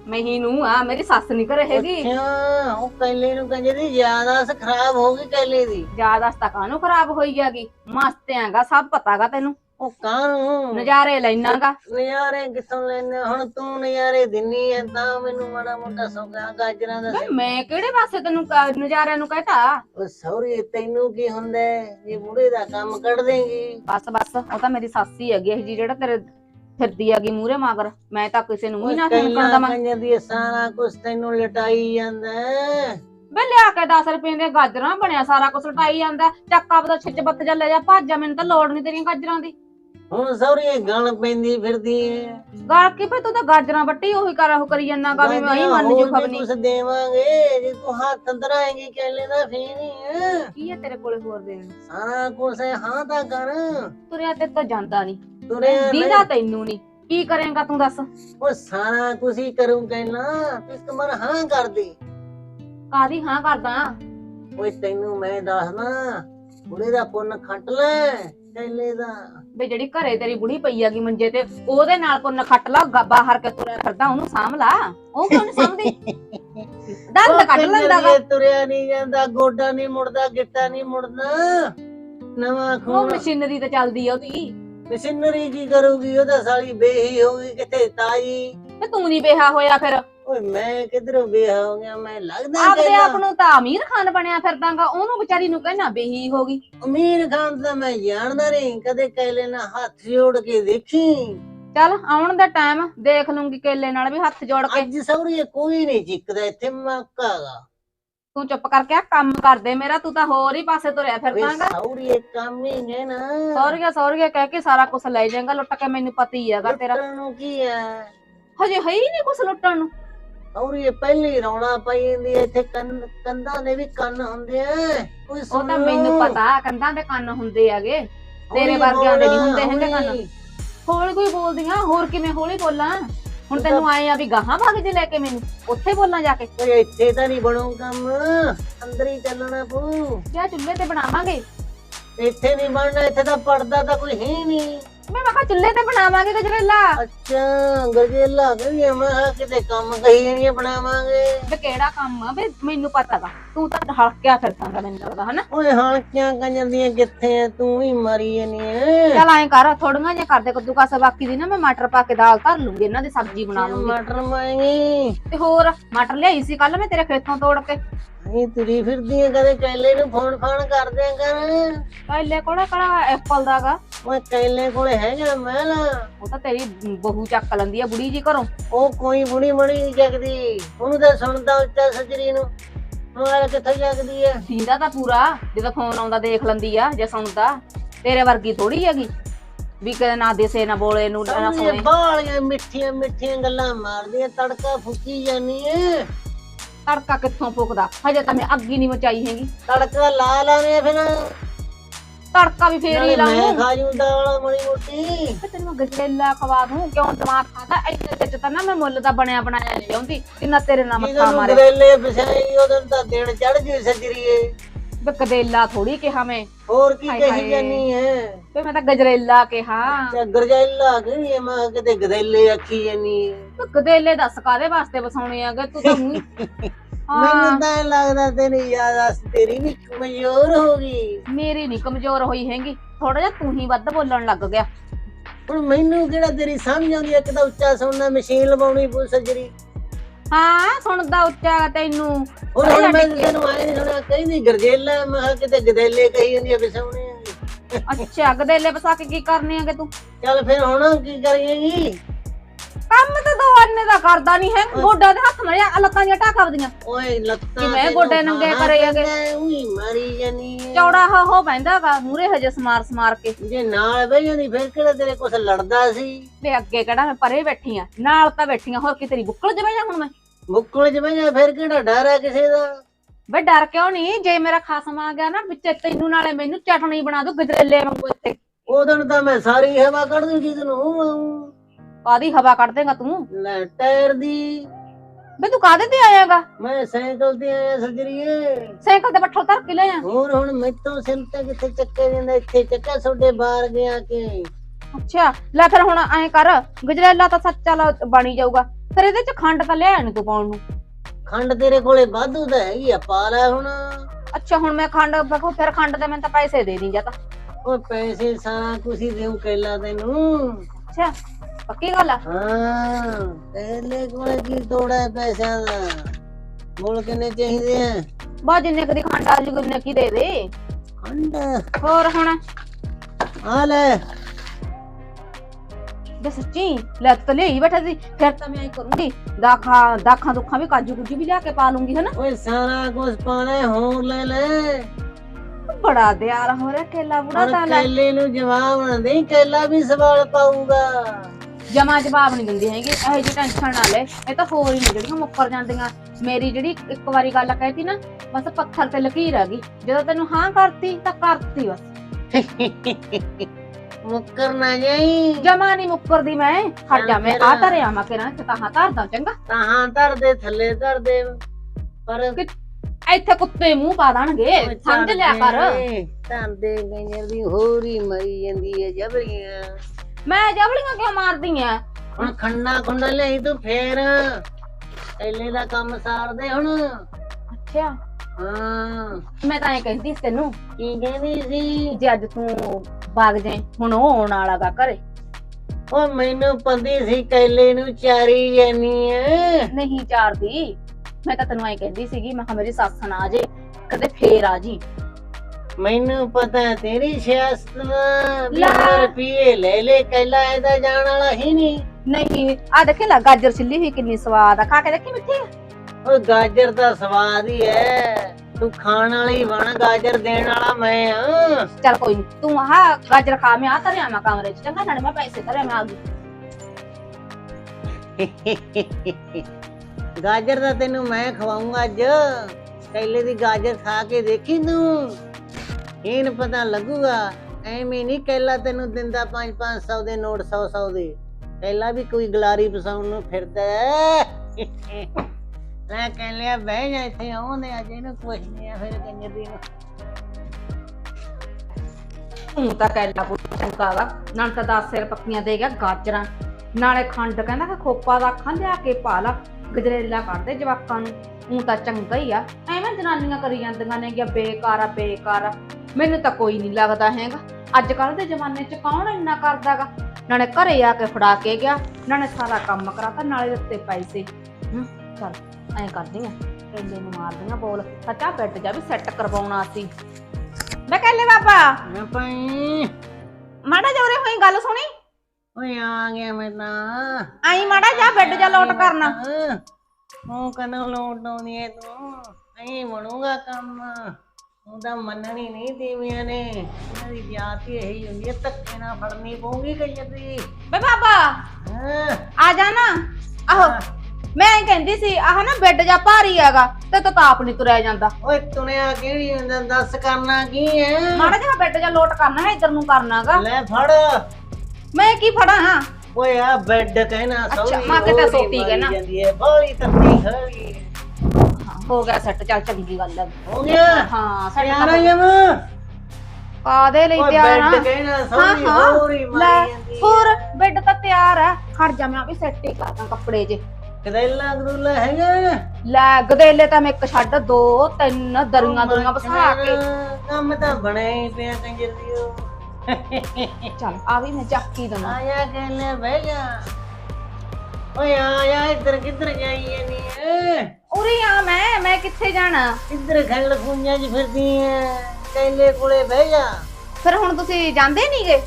ਮਹੀ ਨੂੰ ਆ ਮੇਰੀ ਸੱਸ ਨਹੀਂ ਘਰੇ ਹੈਗੀ। ਅੱਛਾ ਉਹ ਕੈਲੇ ਨੂੰ ਕਹਿੰਦੇ ਦੀ ਜ਼ਿਆਦਾ ਸ ਖਰਾਬ ਹੋ ਗਈ ਕੈਲੇ ਦੀ। ਜ਼ਿਆਦਾ ਕਾਹਨੂੰ ਖਰਾਬ ਹੋਈ ਹੈਗੀ? ਮਸਤਿਆਂਗਾ ਸਭ ਪਤਾਗਾ ਤੈਨੂੰ। ਉਹ ਕਾਹਨੂੰ? ਨਜ਼ਾਰੇ ਲੈਣਾਗਾ। ਨਜ਼ਾਰੇ ਕਿੱਥੋਂ ਲੈਣੇ ਹੁਣ ਤੂੰ ਨਜ਼ਾਰੇ ਦਿੰਨੀ ਐ ਤਾਂ ਮੈਨੂੰ ਮਾੜਾ ਮੋਟਾ ਸੌਗਾ ਗਾਜਰਾਂ ਦਾ ਵੇ ਮੈਂ ਕਿਹੜੇ ਪਾਸੇ ਤੈਨੂੰ ਕ- ਨਜ਼ਾਰਿਆਂ ਨੂੰ ਕਹਿਤਾ? ਉਹ ਸੌਰੀ ਤੈਨੂੰ ਕੀ ਹੁੰਦਾ ਹੈ? ਜੇ ਬੁੜੇ ਦਾ ਕੰਮ ਕੱਢ ਦੇਂਗੀ। ਬਸ ਬਸ ਉਹ ਤਾਂ ਮੇਰੀ ਸੱਸ ਹੀ ਹੈਗੀ ਇਹ ਜੀ ਜਿਹੜਾ ਤੇਰੇ ਫਿਰਦੀ ਹੈਗੀ ਮੂਰੇ ਮਗਰ। ਮੈਂ ਤਾਂ ਕਿਸੇ ਨੂੰ ਹੀ ਨਾ ਫੋਨ ਦਵਾਂ ਕੰਜਰ ਦੀ ਸਾਰਾ ਕੁਛ ਤੈਨੂੰ ਲਟਾਈ ਜਾਂਦਾ ਹੈ। ਵੇ ਲਿਆ ਕੇ 10 ਰੁਪਏ ਦੇ ਗਾਜਰਾਂ ਬਣਿਆ ਸਾਰਾ ਕੁਛ ਲਟਾਈ ਜਾਂਦਾ ਚੱਕ ਆਪਦਾ ਛਿੱਚ ਬੱਤ ਜਾ ਲੈ ਜਾ ਭੱਜ ਜਾ ਮੈਨੂੰ ਤਾਂ ਲੋੜ ਨਹੀਂ ਤੇਰੀਆਂ ਗਾਜਰਾਂ ਦੀ। ਹੁਣ ਸੌਰੀ ਗਲ ਪੈਂਦੀ ਫਿਰਦੀ ਐ। ਗਾਲ ਕੀ ਫੇ ਤੂੰ ਤਾਂ ਗਾਜਰਾਂ ਵੱਟੀ ਉਹੀ ਕਰ ਉਹ ਕਰੀ ਜਾਂਦਾ ਗਾ ਵੀ ਮੈਂ ਹੀ ਮੰਨ ਜੂ ਖਬਨੀ ਕੁਛ ਦੇਵਾਂਗੇ ਜੇ ਤੂੰ ਹੱਥ ਅੰਦਰ ਆਏਗੀ ਕੈਲੇ ਦਾ ਫੇਰ ਹੀ ਕੀ ਹੈ ਤੇਰੇ ਕੋਲੇ ਹੋਰ ਦੇਣ? ਨੂੰ? ਸਾਰਾ ਕੁਛ ਹੈ ਹਾਂ ਤਾਂ ਕਰ। ਤੁਰਿਆ ਤੇ ਤਾਂ ਜਾਂਦਾ ਨਹੀਂ ਤੁਰਿਆ ਦੀਦਾ ਤੈਨੂੰ ਨਹੀਂ ਕੀ ਕਰੇਂਗਾ ਤੂੰ ਦੱਸ? ਉਹ ਸਾਰਾ ਕੁਝ ਹੀ ਕਰੂੰ ਕਹਿਣਾ ਤੇ ਕਮਰ ਹਾਂ ਕਰ ਦੇ ਕਾਦੀ ਹਾਂ ਕਰਦਾ? ਓਏ ਤੈਨੂੰ ਮੈਂ ਦੱਸਣਾ ਬੁੜੇ ਦਾ ਪੁੰਨ ਖੱਟ ਲੈ। ਦਾ ਵੀ ਜਿਹੜੀ ਘਰੇ ਤੇਰੀ ਬੁੜੀ ਪਈ ਹੈਗੀ ਮੰਜੇ ਤੇ ਉਹਦੇ ਨਾਲ ਪੁੰਨ ਖੱਟ ਲਾ ਗਾ- ਬਾਹਰ ਕੇ ਤੁਰਿਆ ਫਿਰਦਾ ਉਹਨੂੰ ਸਾਂਭ ਲਾ। ਉਹ ਕਿਉਂ ਨਹੀਂ ਸਾਂਭਦੀ? ਦੰਦ ਕੱਢ ਲੈਂਦਾ ਗਾ ਜੇ ਤੁਰਿਆ ਨਹੀਂ ਜਾਂਦਾ ਗੋਡਾ ਨਹੀਂ ਮੁੜਦਾ ਗਿੱਟਾ ਨਹੀਂ ਮੁੜਦਾ। ਨਵਾਂ ਉਹ ਖੂਨ ਮਸ਼ੀਨਰੀ ਤੇ ਚੱਲਦੀ ਆ ਉਹਦੀ। ਮਸ਼ੀਨਰੀ ਕੀ ਕਰੂਗੀ? ਉਹਦਾ ਸਾਲੀ ਬੇਹੀ ਹੋਊਗੀ ਕਿਤੇ ਤਾਈ। ਤੇ ਤੂੰ ਨਹੀਂ ਬੇਹਾ ਹੋਇਆ ਫਿਰ। ਓਏ ਮੈਂ ਕਿਧਰੋਂ ਬੇਹਾ ਹੋ ਗਿਆ? ਮੈਂ ਲੱਗਦਾ ਆਪਦੇ। ਆਪ ਨੂੰ ਤਾਂ ਅਮੀਰ ਖਾਨ ਬਣਿਆ ਫਿਰਦਾਗਾ ਉਹਨੂੰ ਵਿਚਾਰੀ ਨੂੰ ਕਹਿਣਾ ਬੇਹੀ ਹੋ ਗਈ। ਅਮੀਰ ਖਾਨ ਦਾ ਮੈਂ ਜਾਣਦਾ ਨਹੀਂ ਕਦੇ ਕੈਲੇ ਨਾਲ ਹੱਥ ਜੋੜ ਕੇ ਦੇਖੀ। ਚੱਲ ਆਉਣ ਦਾ ਟਾਈਮ ਦੇਖ ਲੂੰਗੀ ਕੇਲੇ ਨਾਲ ਵੀ ਹੱਥ ਜੋੜ ਕੇ। ਅੱਜ ਸੌਰੀਏ ਕੋਈ ਨਹੀਂ ਚਿੱਕਦਾ ਇੱਥੇ ਮੱਕਾਗਾ ਤੂੰ ਚੁੱਪ ਕਰਕੇ ਆ ਕੰਮ ਕਰ ਦੇ ਮੇਰਾ ਤੂੰ ਤਾਂ ਹੋਰ ਹੀ ਪਾਸੇ ਤੁਰਿਆ ਫਿਰਦਾਗਾ। ਸੌਰੀਏ ਕੰਮ ਹੀ ਨੇ ਨਾ। ਸੌਰਗੇ ਸੌਰਗੇ ਕਹਿ ਕੇ ਸਾਰਾ ਕੁਝ ਲੈ ਜਾਏਗਾ ਲੁੱਟ ਕੇ ਮੈਨੂੰ ਪਤਾ ਹੀ ਹੈਗਾ ਤੇਰਾ। ਲੁੱਟਣ ਨੂੰ ਕੀ ਹੈ ਹਜੇ ਹੈ ਹੀ ਨਹੀਂ ਕੁਝ ਲੁੱਟਣ ਨੂੰ। ਸੌਰੀਏ ਪਹਿਲੇ ਹੀ ਰੌਣਾ ਪਾਈ ਜਾਂਦੀ ਹੈ, ਇੱਥੇ ਕੰਨ ਕੰਧਾਂ ਦੇ ਵੀ ਕੰਨ ਹੁੰਦੇ ਆ। ਕੋਈ ਉਹ ਤਾਂ ਮੈਨੂੰ ਪਤਾ ਕੰਧਾਂ ਦੇ ਕੰਨ ਹੁੰਦੇ ਹੈਗੇ। ਤੇਰੇ ਵਰਗਿਆਂ ਦੇ ਨਹੀਂ ਹੁੰਦੇ ਹੈਗੇ ਕੰਨ। ਹੌਲੀ। ਕੋਈ ਬੋਲਦੀਆਂ? ਹੋਰ ਕਿਵੇਂ ਹੌਲੀ ਬੋਲਾਂ? ਹੁਣ ਤੈਨੂੰ ਆਏ ਆ ਵੀ ਗਾਹਾਂ ਭਾਗ ਜੇ ਲੈ ਕੇ ਮੈਨੂੰ। ਉੱਥੇ ਬੋਲਾਂ ਜਾ ਕੇ। ਓਏ ਇੱਥੇ ਤਾਂ ਨਹੀਂ ਬਣੂ ਕੰਮ। ਅੰਦਰ ਹੀ ਚੱਲਣਾ ਪਊ। ਜਾਂ ਚੁੱਲ੍ਹੇ ਤੇ ਬਣਾਵਾਂਗੇ। ਇੱਥੇ ਨਹੀਂ ਬਣਨਾ ਇੱਥੇ ਤਾਂ ਪੜਦਾ ਤਾਂ ਕੋਈ ਹੀ ਨਹੀਂ। ਮੈਂ ਮੈਂ ਕਿਹਾ ਚੁੱਲ੍ਹੇ ਤੇ ਬਣਾਵਾਂਗੇ ਗਜਰੇਲਾ। ਅੱਛਾ ਗਰਜੇਲਾ ਕਰੀਏ ਮੈਂ ਕਿਹਾ ਕਿਤੇ ਕੰਮ ਕਹੀ ਨਹੀਂ ਬਣਾਵਾਂਗੇ। ਵੀ ਕਿਹੜਾ ਕੰਮ ਆ? ਵੀ ਮੈਨੂੰ ਪਤਾ ਗਾ ਤੂੰ ਤਾਂ ਹਲਕਿਆ ਫਿਰਦਾਂਗਾ ਮੈਨੂੰ ਲੱਗਦਾ ਹਨਾ? ਓਏ ਹਾਂ ਕਿਆਂ ਕੰਜਰ ਦੀਆਂ ਕਿੱਥੇ ਆ? ਤੂੰ ਹੀ ਮਰੀ ਜਾਨੀ ਐ ਚੱਲ ਐਂ ਕਰ ਥੋੜੀਆਂ ਜਿਹਾ ਕਰਦੇ ਕੱਦੂ ਕਾਸਾ ਬਾਕੀ ਦੀ ਨਾ ਮੈਂ ਮਟਰ ਪਾ ਕੇ ਦਾਲ ਧਰ ਲੂੰਗੀ ਇਹਨਾਂ ਦੀ ਸਬਜ਼ੀ ਬਣਾ ਲੂੰਗੀ। ਮਟਰ ਮਾਂਗੀ ਤੇ ਹੋਰ ਮਟਰ ਲਿਆਈ ਸੀ ਕੱਲ ਮੈਂ ਤੇਰੇ ਖੇਤੋਂ ਤੋੜ ਕੇ। ਨਹੀਂ ਤੁਰੀ ਫਿਰਦੀ ਐ ਕਦੇ ਕੈਲੇ ਨੂੰ ਫੋਨ ਫਾਨ ਕਰ ਦਿਆਂ ਕਰ। ਪਹਿਲੇ ਕੋਲੇ ਕਿਹੜਾ ਐਪਲ ਦਾਗਾ ਓਏ ਕੈਲੇ ਕੋਲੇ ਹੈਗਾ ਮਹਿਲ ਉਹ ਤਾਂ ਤੇਰੀ ਬਹੂ ਚੱਕ ਲੈਂਦੀ ਆ ਬੁੜੀ ਜੀ ਘਰੋਂ। ਉਹ ਕੋਈ ਬੁੜੀ ਨੀ ਜਗਦੀ ਉਹਨੂੰ ਤਾਂ ਸੁਣਦਾ ਉੱਚਾ ਸਜਰੀ ਨੂੰ। ਮੋਬਾਈਲ ਕਿੱਥੇ ਜਗਦੀ ਐ? ਦੀਂਦਾ ਤਾਂ ਪੂਰਾ। ਜਦੋਂ ਫੋਨ ਆਉਂਦਾ ਦੇਖ ਲੈਂਦੀ ਆ ਜੇ ਸੁਣਦਾ। ਤੇਰੇ ਵਰਗੀ ਥੋੜੀ ਹੈਗੀ। ਵੀ ਕਦੇ ਨਾ ਦਿਸੇ ਨਾ ਬੋਲੇ ਨੂੰ ਨਾ ਸੁਣੇ। ਬਾਲੀਆਂ ਮਿੱਠੀਆਂ ਮਿੱਠੀਆਂ ਗੱਲਾਂ ਮਾਰਦੀਆਂ ਤੜਕਾ ਫੁੱਕੀ ਜਾਨੀ ਐ। ਤੜਕਾ ਕਿੱਥੋਂ ਫੁਕਦਾ? ਹਜੇ ਤਾਂ ਮੈਂ ਅੱਗੀ ਨਹੀਂ ਮਚਾਈ ਹੈਗੀ। ਤੜਕਾ ਲਾ ਲਾਵੇਂ ਫਿਰ। ਤੜਕਾ ਵੀ ਫੇਰ ਹੀ ਨਾਲੇ ਮੈਂ ਲਾਉਂ ਖਾ ਜੂ ਦਾਲ ਮਣੀ ਮੋਟੀ। ਤੈਨੂੰ ਗਜਰੇਲਾ ਖਵਾ ਦੂੰ ਕਿਉਂ ਦਿਮਾਗ ਖਾਦਾ? ਇੱਥੇ ਤੇ ਤਾਂ ਨਾ ਮੈਂ ਮੁੱਲ ਦਾ ਬਣਿਆ ਬਣਾਇਆ ਲੈ ਆਉਂਦੀ ਕਿੰਨਾ ਤੇਰੇ ਨਾਲ ਮੱਥਾ ਮਾਰੇ ਗਰੇਲੇ ਬਿਸਾਈ ਉਹਦੋਂ ਤਾਂ ਦਿਨ ਚੜ ਜੂ ਸਜਰੀਏ। ਵੀ ਗਦੇਲਾ ਥੋੜੀ ਕਿਹਾ ਮੈਂ। ਹੋਰ ਕੀ ਹਾਏ ਕਹੀ। ਜਾਨੀ ਐ? ਤੇ ਮੈਂ ਤਾਂ ਗਜਰੇਲਾ ਕਿਹਾ। ਗਰਜੈਲਾ ਕਿ ਮੈਂ ਕਿਹਾ ਕਿਤੇ ਗਦੇਲੇ ਅੱਖੀ ਜਾਨੀ ਤੂੰ ਗਦੇਲੇ ਦੱਸ ਕਾਦੇ ਵਾਸਤੇ ਵਸਾਉਣੇ ਆਗੇ ਤੂੰ ਤਾਂ ਊਂ ਹੀ- [laughs] ਮੈਨੂੰ ਹਾਂ। ਤਾਂ ਐਂ ਲੱਗਦਾ ਤੇਰੀ ਯਾਦਾਸ਼ਤ ਤੇਰੀ ਵੀ ਕਮਜ਼ੋਰ ਹੋ ਗਈ। ਮੇਰੀ ਨਹੀਂ ਕਮਜ਼ੋਰ ਹੋਈ ਹੈਗੀ। ਥੋੜਾ ਜਿਹਾ ਤੂੰ ਹੀ ਵੱਧ ਬੋਲਣ ਲੱਗ ਗਿਆ। ਹੁਣ ਮੈਨੂੰ ਕਿਹੜਾ ਤੇਰੀ ਸਮਝ ਆਉਂਦੀ ਐ? ਇੱਕ ਤਾਂ ਉੱਚਾ ਸੁਣਨਾ ਮਸ਼ੀਨ ਲਵਾਉਣੀ ਪੂ ਸਜਰੀ। ਹਾਂ ਸੁਣਦਾ ਉੱਚਾ ਤੈਨੂੰ। ਹੁਣ ਮੈਂ ਤੈਨੂੰ ਆਏ ਨਹੀਂ ਸੁਣਿਆ ਕਹਿੰਦੀ ਗਰਜੇਲਾ ਮੈਂ ਕਿਹਾ ਕਿਤੇ ਗਦੇਲੇ ਕਹੀ ਆ ਬਿਸਾਉਣੇ ਅੱਛਾ ਗਦੇਲੇ ਵਸਾ ਕੇ ਕੀ ਕਰਨੇ ਆਗੇ ਤੂੰ? ਚੱਲ ਫਿਰ ਹੁਣ ਕੀ ਕਰੀਏਗੀ ਕੰਮ ਤਾਂ ਦੋ ਅੰਨੇ ਦਾ ਕਰਦਾ ਨਹੀਂ ਹੈ ਗੋਡਾ ਦੇ ਹੱਥ ਆਹ ਲੱਤਾਂ ਦੀਆਂ ਟਾਕਵਦੀਆਂ ਓਏ ਲੱਤਾਂ ਕਿਵੇਂ ਗੋਡੇ ਨੰਗੇ ਕਰੇ ਹੈਗੇ? ਉਹੀ ਮਾਰੀ ਜਾਨੀ। ਚੌੜਾ ਹੋ ਹੋ ਬੈਂਦਾਗਾ ਮੂਰੇ ਹਜੇ ਸਮਾਰ ਸਮਾਰ ਕੇ। ਜੇ ਨਾਲ ਬਹਿ ਜਾਂਦੀ ਫਿਰ ਕਿਹੜਾ ਤੇਰੇ ਕੁਛ ਲੜਦਾ ਸੀ? ਤੇ ਅੱਗੇ ਕਿਹੜਾ ਮੈਂ ਪਰੇ ਬੈਠੀ ਆ ਨਾਲ ਤਾਂ ਬੈਠੀ ਆ ਹੋਰ ਕੀ ਤੇਰੀ ਬੁੱਕਲ ਜਵੇਂ ਜਾ ਹੁਣ ਮੈਂ? ਮੁੱਕਲ ਚ ਬਹਿ ਜਾ ਫਿਰ ਕਿਹੜਾ ਡਰ ਹੈ ਕਿਸੇ ਦਾ? ਬੇ ਡਰ ਕਿਉਂ ਨਹੀਂ ਜੇ ਮੇਰਾ ਖਾਸਮ ਆ ਗਿਆ ਨਾ ਵਿੱਚ ਤੈਨੂੰ ਨਾਲੇ ਮੈਨੂੰ ਚਟਣੀ ਬਣਾ ਦੂ ਗਜਰੇਲੇ ਵਾਂਗੂ ਇੱਥੇ। ਉਦੋਂ ਤਾਂ ਮੈਂ ਸਾਰੀ ਹਵਾ ਕੱਢ ਦੂੰ ਜਿੱਦ ਨੂੰ ਕਾਦੀ ਹਵਾ ਕੱਢ ਦੇਗਾ ਤੂੰ? ਲੈ ਟਾਇਰ ਦੀ। ਬੇ ਤੂੰ ਕਾਦੇ ਤੇ ਆਇਆਗਾ? ਮੈਂ ਸਾਈਕਲ ਤੇ ਆਇਆ ਸਜਰੀਏ। ਸਾਈਕਲ ਤੇ ਪੱਠਲ ਧਰ ਕੇ ਲਿਆ ਹੋਰ ਹੁਣ ਮੈਥੋਂ ਸਿੰਤੇ ਕਿੱਥੇ ਚੱਕੇ ਜਾਂਦਾ ਇੱਥੇ ਚੱਕਾ ਤੁਹਾਡੇ ਬਾਹਰ ਗਿਆ ਕਿ? ਅੱਛਾ ਲੈ ਫਿਰ ਹੁਣ ਐਂ ਕਰ ਗਜਰੇਲਾ ਤਾਂ ਸੱਚ ਚੱਲ ਬਣੀ ਜਾਊਗਾ। ਫਿਰ ਇਹਦੇ ਚ ਖੰਡ ਤਾਂ ਲਿਆ ਨੀ ਤੂੰ ਪਾਉਣ ਨੂੰ। ਖੰਡ ਤੇਰੇ ਕੋਲੇ ਵਾਧੂ ਤਾਂ ਹੈਗੀ ਆ ਪਾ ਲੈ ਹੁਣ। ਅੱਛਾ ਹੁਣ ਮੈਂ ਖੰਡ ਵੇਖੋ ਫਿਰ ਖੰਡ ਦੇ ਮੈਨੂੰ ਤਾਂ ਪੈਸੇ ਦੇ ਦੀ ਜਾਂ ਤਾਂ। ਉਹ ਪੈਸੇ ਸਾਰਾ ਹੀ ਦੇਉ ਕਹਿਲਾ ਤੈਨੂੰ। ਅੱਛਾ ਪੱਕੀ ਗੱਲ ਆ? ਹਾਂ ਪਹਿਲੇ ਕੋਲੇ ਕੀ ਤੋੜਾ ਪੈਸਿਆਂ ਦਾ? ਮੁੱਲ ਕਿੰਨੇ ਚਾਹੀਦੇ ਆ? ਬਾ ਜਿੰਨੇ ਕਦੀ ਖੰਡ ਆ ਜੂ ਕਿੰਨੇ ਕੀ ਦੇ ਦੇ। ਖੰਡ? ਹੋਰ ਹੁਣ? ਆ ਲੈ। ਜੇ ਸੱਚੀ ਲੈ ਤੂੰ ਲਈ ਬੈਠਾ ਸੀ ਫਿਰ ਤਾਂ ਮੈਂ ਐਂ ਕਰੂੰਗੀ ਦਾਖਾਂ ਦਾਖਾਂ ਦੁੱਖਾਂ ਵੀ ਕਾਜੂ ਕੁਜੂ ਵੀ ਲਿਆ ਕੇ ਪਾ ਲੂੰਗੀ ਹਨਾ? ਓਏ ਸਾਰਾ ਕੁਝ ਪਾਣਾ ਹੋਰ ਲੈ ਲੈ। ਬੜਾ ਦਿਆਰ ਹੋ ਰਿਹਾ ਕੇਲਾ ਬੁੜਾ ਤਾਂ ਲੈ। ਕੈਲੇ ਨੂੰ ਜਵਾਬ ਨਾ ਦੇ ਕੈਲਾ ਵੀ ਸਵਾਲ ਪਾਊਗਾ। ਜਮਾ ਜਵਾਬ ਨਹੀਂ ਦਿੰਦੀ ਹੈਗੀ ਇਹੋ ਜਿਹੀ ਟੈਨਸ਼ਨ ਨਾ ਲੈ ਇਹ ਤਾਂ ਹੋਰ ਹੀ ਨੇ ਜਿਹੜੀਆਂ ਮੁੱਕਰ ਜਾਂਦੀਆਂ। ਮੇਰੀ ਜਿਹੜੀ ਇੱਕ ਵਾਰੀ ਗੱਲ ਕਹਿਤੀ ਨਾ ਬਸ ਪੱਥਰ ਤੇ ਲਕੀਰ ਆ ਗਈ ਜਦੋਂ ਤੈਨੂੰ ਹਾਂ ਕਰਤੀ ਤਾਂ ਕਰਤੀ ਬਸ। [laughs] ਮੁੱਕਰ ਨਾ ਜਾਈ। ਜਮਾ ਨਹੀਂ ਮੁੱਕਰਦੀ ਮੈਂ। ਹਟ ਜਾ ਮੈਂ ਆ ਧਰਿਆ ਮਾ ਕੇ ਨਾ ਤਾਂ ਹਾਂ ਧਰਦਾ ਚੰਗਾ। ਤਾਹਾਂ ਧਰ ਦੇ ਥੱਲੇ ਧਰ ਦੇ। ਪਰ ਇੱਥੇ ਕੁੱਤੇ ਮੂੰਹ ਪਾ ਦੇਣਗੇ ਸਮਝ ਲਿਆ ਕਰ। ਧਰ ਦੇ ਗਈਆਂ ਦੀ ਹੋਰ ਮਰੀ ਜਾਂਦੀ ਹੈ ਜਬਰੀਆਂ ਮੈਂ ਜਵਲੀਆਂ ਕਿਉਂ ਮਾਰਦੀ ਆ? ਹੁਣ ਖੰਡਾ ਖੁੰਡਾ ਲਈ ਤੂੰ ਫੇਰ। ਕੈਲੇ ਦਾ ਕੰਮ ਸਾਰ ਦੇ ਹੁਣ। ਅੱਛਾ। ਹਾਂ। ਮੈਂ ਤਾਂ ਇਹ ਕਹਿੰਦੀ ਸੀ ਤੈਨੂੰ ਕੀ ਕਹਿੰਦੀ ਸੀ? ਜੇ ਅੱਜ ਤੂੰ ਵਗ ਜਾਏ ਹੁਣ ਉਹ ਆਉਣ ਵਾਲਾ ਗਾ ਘਰੇ। ਉਹ ਮੈਨੂੰ ਪੰਦੀ ਸੀ ਕੈਲੇ ਨੂੰ ਚਾਰੀ ਜਾਨੀ ਐ ਨਹੀਂ ਚਾਰਦੀ। ਮੈਂ ਤਾਂ ਤੈਨੂੰ ਐ ਕਹਿੰਦੀ ਸੀਗੀ ਮੈਂ ਕਿਹਾ ਮੇਰੀ ਸੱਸ ਨਾ ਆ ਜੇ ਕਦੇ ਫੇਰ ਆ ਜੀ। ਮੈਨੂੰ ਪਤਾ ਤੇਰੀ ਸਿਆਸਤ ਲੈ। ਰੁਪਏ ਲੈ ਲੈ ਕੈਲਾ ਇਹਦਾ ਜਾਣ ਵਾਲਾ ਹੀ ਨਹੀਂ। ਨਹੀਂ ਆ ਦੇਖੇ ਲਾ ਗਾਜਰ ਛਿੱਲੀ ਹੋਈ ਕਿੰਨੀ ਸਵਾਦ ਆ। ਖਾ ਕੇ ਦੇਖੀ ਮਿੱਠੀ? ਆ? ਉਹ ਗਾਜਰ ਦਾ ਸਵਾਦ ਹੀ ਹੈ ਤੂੰ ਖਾਣ ਵਾਲੀ ਬਣ ਗਾਜਰ ਦੇਣ ਵਾਲਾ ਮੈਂ ਆ। ਚੱਲ ਕੋਈ ਨੀ ਤੂੰ ਆਹ ਗਾਜਰ ਖਾ ਮੈਂ ਆ ਧਰਿਆ ਮੈਂ ਕਮਰੇ ਚ। ਚੰਗਾ ਨਾਲੇ ਮੈਂ ਪੈਸੇ ਧਰਿਆ ਮੈਂ ਆ ਗਈ ਗਾਜਰ ਦਾ ਤੈਨੂੰ ਮੈਂ ਖਵਾਉਂਗਾ ਅੱਜ। ਕੈਲੇ ਦੀ ਗਾਜਰ ਖਾ ਕੇ ਦੇਖੀ ਤੂੰ। ਇਹਨ ਪਤਾ ਲੱਗੂਗਾ ਐਵੇਂ ਨਹੀਂ ਕੈਲਾ ਤੈਨੂੰ ਦਿੰਦਾ 5-500 ਦੇ ਨੋਟ 100-100 ਦੇ। ਕੈਲਾ ਵੀ ਕੋਈ ਗਲਾਰੀ ਪਸਾਉਣ ਨੂੰ ਫਿਰਦਾ ਹੈ। [laughs] ਮੈਂ ਕਹਿੰਲਿਆ ਬਹਿ ਜਾ ਇੱਥੇ ਆਉਂਦੇ ਅੱਜ ਇਹਨੂੰ ਕੁਛ ਨਹੀਂ ਆ ਫਿਰ ਕੰਜਰ ਦੀ ਨੂੰ ਤੂੰ ਤਾਂ ਕਹਿਲਾ ਕੋ ਚੰਗਾਗਾ ਨਾਲ ਤਾਂ 10 ਸਿਰ ਪੱਕੀਆਂ ਦੇ ਗਿਆ ਗਾਜਰਾਂ। ਨਾਲੇ ਖੰਡ ਕਹਿੰਦਾ ਕਿ ਖੋਪਾ ਦਾ ਅੱਖਾਂ ਲਿਆ ਕੇ ਪਾ ਲਾ ਗਜਰੇਲਾ ਕੱਢਦੇ ਜਵਾਕਾਂ ਨੂੰ। ਤੂੰ ਤਾਂ ਚੰਗਾ ਹੀ ਆ। ਐਵੇਂ ਜਨਾਨੀਆਂ ਕਰੀ ਜਾਂਦੀਆਂ ਨੇ ਕਿ ਬੇਕਾਰ ਆ ਬੇਕਾਰ ਆ। ਮੈਨੂੰ ਤਾਂ ਕੋਈ ਨਹੀਂ ਲੱਗਦਾ ਹੈਗਾ। ਅੱਜ ਕੱਲ ਦੇ ਜ਼ਮਾਨੇ 'ਚ ਕੌਣ ਇੰਨਾ ਕਰਦਾਗਾ ਨਾਲੇ ਘਰੇ ਆ ਕੇ ਫੜਾ ਕੇ ਗਿਆ। ਨਾਲੇ ਸਾਰਾ ਕੰਮ ਕਰਾਤਾ ਨਾਲੇ ਦਿੱਤੇ ਪੈਸੇ। ਹਮ, ਚੱਲ। ਐਂ ਕਰਦੀ ਆ ਕੇਲੇ ਨੂੰ ਮਾਰਦੀਆਂ ਬੋਲ। ਸੱਚਾ ਬੈੱਡ ਜਾ ਵੀ ਸੈੱਟ ਕਰਵਾਉਣਾ ਸੀ। ਮੈਂ ਕਹਿੰਲੇ ਬਾਬਾ। ਮੈਂ ਭਾਈ। ਮਾੜਾ ਜੋਰੇ ਹੋਈ ਗੱਲ ਸੁਣੀ। ਓਏ ਆ ਗਿਆ ਮੈਂ ਤਾਂ। ਆਈ ਮਾੜਾ ਜਾ ਬੈੱਡ ਜਾ ਲੋਟ ਕਰਨਾ। ਤੂੰ ਕਨੋਂ ਲੋਟ ਆਉਂਦੀ ਐ ਤੂੰ। ਐਂ ਬਣੂਗਾ ਕੰਮ। ਤਾਂ ਮੰਨਣੀ ਨਹੀਂ ਤੀਵੀਆਂ ਨੇ। ਇਹਨਾਂ ਦੀ ਜਾਤ ਹੀ ਇਹੀ ਹੁੰਦੀ ਹੈ ਧੱਕੇ ਨਾਲ ਫੜਨੀ ਪਊਗੀ ਕਈਆਂ ਦੀ। ਬੇ ਬਾਬਾ ਆ ਜਾ ਨਾ। ਆਹੋ। ਮੈਂ ਐਂ ਕਹਿੰਦੀ ਸੀ ਆਹ ਨਾ ਬੈੱਡ ਜਾ ਭਾਰੀ ਹੈਗਾ ਤੇ ਤੂੰ ਤਾਂ ਆਪ ਨਹੀਂ ਤੁਰਿਆ ਜਾਂਦਾ। ਓਏ ਤੁਣਿਆ ਕਿਹੜੀ ਹੁੰਦਾ ਦੱਸ ਕਰਨਾ ਕੀ ਹੈ ਮਾੜਾ ਜਿਹਾ ਬੈੱਡ ਜਾ ਲੋਟ ਕਰਨਾ ਹੈ ਇੱਧਰ ਨੂੰ ਕਰਨਾਗਾ ਲੈ ਫੜ। ਮੈਂ ਕੀ ਫੜਾਂ ਹਾਂ? ਓਏ ਆ ਬੈੱਡ ਕਹਿਣਾ ਅੱਛਾ, ਸੌਰੀ ਮਾਂ ਕਿਤੇ ਹੀ ਸੋਟੀ ਮਾਰੀ ਕਹਿਣਾ। ਜਾਂਦੀ ਹੈ ਬੋਲੀ ਤੱਤੀ ਖੜੀ ਹੋ ਗਿਆ ਸੈੱਟ ਚੱਲ ਚੰਗੀ ਗੱਲ ਹੈ ਹੋ ਗਿਆ? ਹਾਂ ਸੈੱਟ ਸਿਆਣਾ ਜਮ? ਕਾਦੇ ਲਈ ਓਏ ਤਿਆਰ ਆ? ਬੈੱਡ ਕਹਿਣਾ ਹਾਂ ਸੌਰੀ ਹਾਂ। ਹੋਰ ਹੀ ਲੈ ਮਾਰੀ ਜਾਂਦੀ ਹੋਰ ਬੈੱਡ ਤਾਂ ਤਿਆਰ ਆ। ਖੜ ਜਾ ਮੈਂ ਵੀ ਸੈੱਟ ਹੀ ਕਰਦਾ ਕੱਪੜੇ 'ਚ ਕਦੈਲਾ ਗਦੂਲਾ ਹੈਗਾ ਲੈ ਗਦੇਲੇ ਤਾਂ ਮੈਂ ਇੱਕ ਛੱਡ ਦੋ ਤਿੰਨ ਦਰੀਆਂ ਦੁਰੀਆਂ ਬਸਾ ਕੇ। ਕੰਮ ਤਾਂ ਬਣਿਆ ਹੀ ਪਿਆ ਕੰਜਰ ਦਿਓ ਚੱਲ ਆ ਵੀ ਮੈਂ ਚੱਕੀ ਦਵਾਂ। ਆਇਆ ਕਹਿੰਦੇ ਬਹਿ ਜਾ। ਓਏ ਆਇਆ ਇੱਧਰ ਕਿੱਧਰ ਜਾਨੀ ਐ? ਉਰੇ ਆ ਮੈਂ ਮੈਂ ਕਿੱਥੇ ਜਾਣਾ? ਇੱਧਰ ਖੱਲ ਖੁੰਝਾਂ 'ਚ ਫਿਰਦੀ ਐ। ਕੈਲੇ ਕੋਲੇ ਬਹਿ ਜਾ। ਫਿਰ ਹੁਣ ਤੁਸੀਂ ਜਾਂਦੇ ਨਹੀਂਗੇ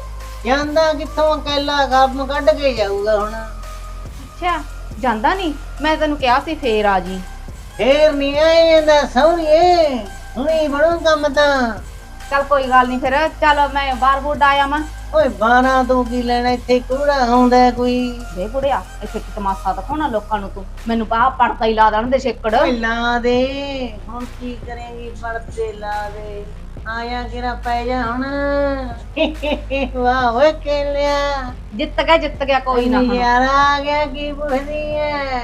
ਜਾਂਦਾ ਕਿੱਥੋਂ? ਕੈਲਾ ਕੰਮ ਕੱਢ ਕੇ ਜਾਊਗਾ ਹੁਣ। ਅੱਛਾ। ਜਾਂਦਾ ਨਹੀਂ ਮੈਂ ਤੈਨੂੰ ਕਿਹਾ ਸੀ ਫੇਰ ਆ ਜੀ। ਫੇਰ ਨਹੀਂ ਆਏ ਜਾਂਦਾ ਸੌਰੀਏ ਹੁਣੀ ਬਣੂ ਕੰਮ ਤਾਂ। ਚੱਲ ਕੋਈ ਗੱਲ ਨਹੀਂ ਫਿਰ ਚੱਲ ਮੈਂ ਬਾਹਰ ਬੁੱਢ ਆਇਆ ਮੈਂ ਓਏ ਬਾਣਾ ਤੂੰ ਕੀ ਲੈਣਾ ਇੱਥੇ ਕੂੜਾ ਆਉਂਦਾ ਕੋਈ? ਵੇ ਬੁੜਿਆ ਇੱਥੇ ਕਿ ਤਮਾਸ਼ਾ ਦਿਖਾਉਣਾ ਲੋਕਾਂ ਨੂੰ ਤੂੰ? ਮੈਨੂੰ ਬਾਹ ਪੜਦਾ ਹੀ ਲਾ ਦੇਣ ਦੇ ਛੇਕੜ। ਓਏ ਲਾ ਦੇ ਹੁਣ ਕੀ ਕਰੇਂਗੀ ਪਰਦੇ ਲਾ ਦੇ। ਆਇਆ ਕਿਰਾ ਪੈ ਜਾ ਹੁਣ? ਵਾਹ ਓਏ ਕੇਲਿਆ। ਜਿੱਤ ਗਿਆ ਜਿੱਤ ਗਿਆ ਕੋਈ ਨਾ ਹੁਣ। ਯਾਰ ਆ ਗਿਆ ਕੀ ਪੁੱਛਦੀ ਐ?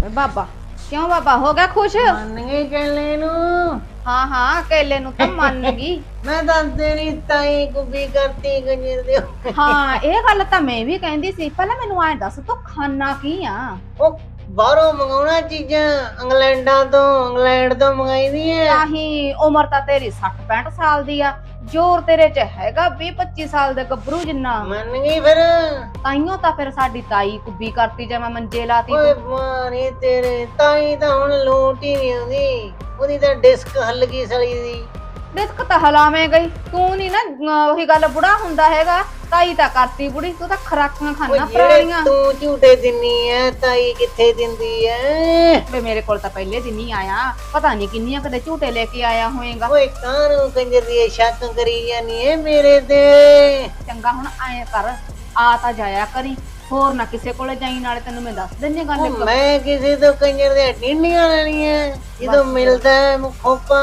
ਵੇ ਬਾਬਾ ਕਿਉਂ ਬਾਬਾ? ਹੋ ਗਿਆ ਖੁਸ਼? ਮੰਨ ਗਈ ਕੇਲੇ ਨੂੰ? ਹਾਂ ਹਾਂ ਕੇਲੇ ਨੂੰ ਤਾਂ ਮੰਨ ਗਈ। ਮੈਂ ਤਾਂ ਤੇਰੀ ਤਾਈ ਕੁੱਬੀ ਕਰਤੀ ਗੰਜਰ ਦੇ। ਹਾਂ ਇਹ ਗੱਲ ਤਾਂ ਮੈਂ ਵੀ ਕਹਿੰਦੀ ਸੀ। ਪਹਿਲਾਂ ਮੈਨੂੰ ਐਂ ਦੱਸ ਤੂੰ ਖਾਣਾ ਕੀ ਆ? ਉਹ ਬਾਹਰੋਂ ਮੰਗਾਉਣਾ ਚੀਜ਼ਾਂ ਇੰਗਲੈਂਡਾਂ ਤੋਂ ਇੰਗਲੈਂਡ ਤੋਂ ਮੰਗਾਈਦੀ ਐ ਤਾਹੀ ਉਮਰ ਤਾਂ ਤੇਰੀ 60 65 ਸਾਲ ਦੀ ਆ। ਜੋਰ ਤੇਰੇ ਚ ਹੈਗਾ 20 25 ਸਾਲ ਦੇ ਗੱਭਰੂ ਜਿੰਨਾ। ਮੰਨ ਗਈ ਫਿਰ। ਤਾਈਓ ਤਾਂ ਫਿਰ ਸਾਡੀ ਤਾਈ ਕੁੱਬੀ ਕਰਤੀ ਜੇ ਮੈਂ ਮੰਜੇ ਲਾਤੀ ਓਏ ਮਾਰੇ ਤੇਰੇ ਤਾਈ ਤਾਂ ਹੁਣ ਲੋਟ ਹੀ ਨਹੀਂ ਆਉਂਦੀ। ਉਹਦੀ ਤਾਂ ਡਿਸਕ ਹੱਲ ਗਈ ਸਲੀ ਦੀ। ਡਿਸਕ ਤਾਂ ਹਲਾਵੇਂ ਗਈ। ਤੂੰ ਨਹੀਂ ਨਾ ਅਹ ਉਹੀ ਗੱਲ ਬੁੜਾ ਹੁੰਦਾ ਹੈਗਾ ਤਾਈ ਤਾਂ ਕਰਤੀ ਬੁੜੀ ਤੂੰ ਤਾਂ ਖਰਾਕਾਂ ਖਾਣਾ ਪੁਰਾਣੀਆਂ ਤੂੰ ਝੂਟੇ ਦਿੰਨੀ ਐ ਤਾਈ ਕਿੱਥੇ ਦਿੰਦੀ ਐ? ਵੇ ਮੇਰੇ ਕੋਲ ਤਾਂ ਪਹਿਲੇ ਦਿਨ ਹੀ ਆਇਆ ਪਤਾ ਨਹੀਂ ਕਿੰਨੀਆਂ ਕਦੇ ਝੂਟੇ ਲੈ ਕੇ ਆਇਆ ਹੋਏਗਾ। ਓਏ ਕਾਹਨੂੰ ਕੰਜਰ ਦੀ ਇਹ ਸ਼ੱਕ ਕਰੀ ਜਾਨੀ ਐ ਮੇਰੇ ਤੇ? ਚੰਗਾ ਹੁਣ ਐਂ ਕਰ ਆ ਤਾਂ ਜਾਇਆ ਕਰੀ ਹੋਰ ਨਾ ਕਿਸੇ ਕੋਲੇ ਜਾਈ ਨਾਲੇ ਤੈਨੂੰ ਮੈਂ ਦੱਸ ਦਿੰਨੀ ਗੱਲ ਇੱਕ। ਮੈਂ ਕਿਸੇ ਤੋਂ ਕੰਜਰ ਦੇ ਟਿੰਡੀਆਂ ਲੈਣੀਆਂ ਜਦੋਂ ਮਿਲਦਾ ਹੈ ਮੁਖੋਪਾ।